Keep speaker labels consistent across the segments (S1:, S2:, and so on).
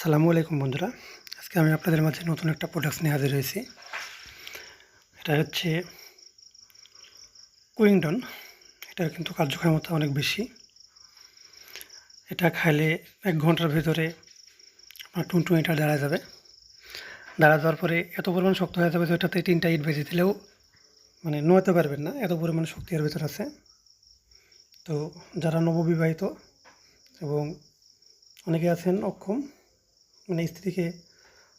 S1: সালামু আলাইকুম বন্ধুরা। আজকে আমি আপনাদের মাঝে নতুন একটা প্রোডাক্টস নিয়ে হাজির হয়েছি। এটা হচ্ছে কুইংডন এটার কিন্তু কার্যক্ষমতা অনেক বেশি। এটা খাইলে এক ঘণ্টার ভিতরে আপনার টুনটুনিটা দাঁড়া যাবে। দাঁড়া যাওয়ার পরে এত পরিমাণ শক্ত হয়ে যাবে যে ওটাতে তিনটা ইট বেজে দিলেও মানে নোয়াতে পারবেন না। এত পরিমাণ শক্তি এর ভিতর আছে। তো যারা নববিবাহিত এবং অনেকে আছেন অক্ষম মানে স্ত্রীকে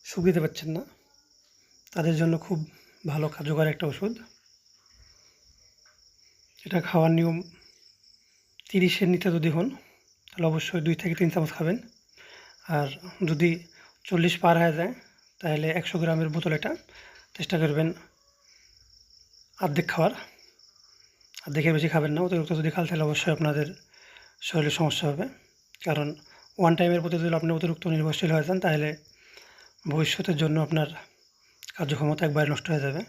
S1: সুখ দিতে পারছেন না। তাদের জন্য খুব ভালো কার্যকর একটা ওষুধ। এটা খাওয়ার নিয়ম তিরিশের নিতে যদি হন, তাহলে অবশ্যই দুই থেকে তিন চামচ খাবেন। আর যদি চল্লিশ পার হয়ে যায়, তাহলে একশো গ্রামের বোতল এটা চেষ্টা করবেন অর্ধেক খাওয়ার। অর্ধেকের বেশি খাবেন না, অতিরিক্ত যদি খাল তাহলে অবশ্যই আপনাদের শরীরে সমস্যা হবে। কারণ ওয়ান টাইমের প্রতি যদি আপনি অতিরিক্ত নির্ভরশীল হয়ে যান, তাহলে ভবিষ্যতের জন্য আপনার কার্যক্ষমতা একবারে নষ্ট হয়ে যাবে।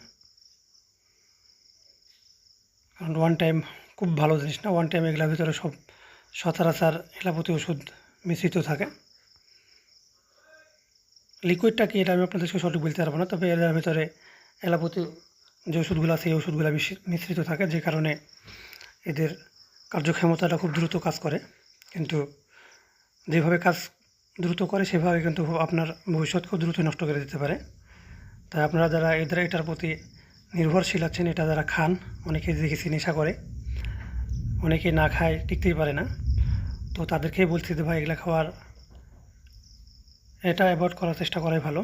S1: কারণ ওয়ান টাইম খুব ভালো জিনিস না ওয়ান টাইম এগুলোর ভিতরে সব সচরাচর এলাপতি ওষুধ মিশ্রিত থাকে। লিকুইডটা কি এটা আমি আপনাদেরকে সঠিক বলতে পারব না, তবে এর ভিতরে এলাপতি যে ওষুধগুলো আছে, এই ওষুধগুলো মিশ্রিত থাকে, যে কারণে এদের কার্যক্ষমতাটা খুব দ্রুত কাজ করে। কিন্তু যেভাবে কাজ দ্রুত করে, সেভাবে কিন্তু আপনার ভবিষ্যৎকেও দ্রুত নষ্ট করে দিতে পারে। তাই আপনারা যারা এদের, এটার প্রতি নির্ভরশীল আছেন, এটা যারা খান, অনেকে দেখেছি নেশা করে, অনেকে না খায়, টিকতেই পারে না। তো তাদেরকেই বলছি যে, ভাই, এগুলো খাওয়ার, এটা অ্যাভয়েড করার চেষ্টা করাই ভালো।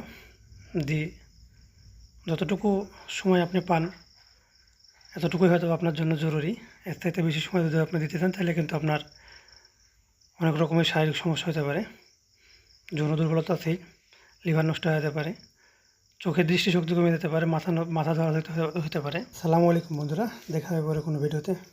S1: দি, যতটুকু সময় আপনি পান, এতটুকুই হয়তো আপনার জন্য জরুরি। এর চাইতে বেশি সময় যদি আপনি দিতে চান, তাহলে কিন্তু আপনার অনেক রকমের শারীরিক সমস্যা হতে পারে, যৌন দুর্বলতা আছেই লিভার নষ্ট হয়ে যেতে পারে চোখের দৃষ্টিশক্তি কমে যেতে পারে, মাথা মাথা ধরা হতে হতে পারে। সালামু আলাইকুম বন্ধুরা, দেখা হবে পরে কোনো ভিডিওতে।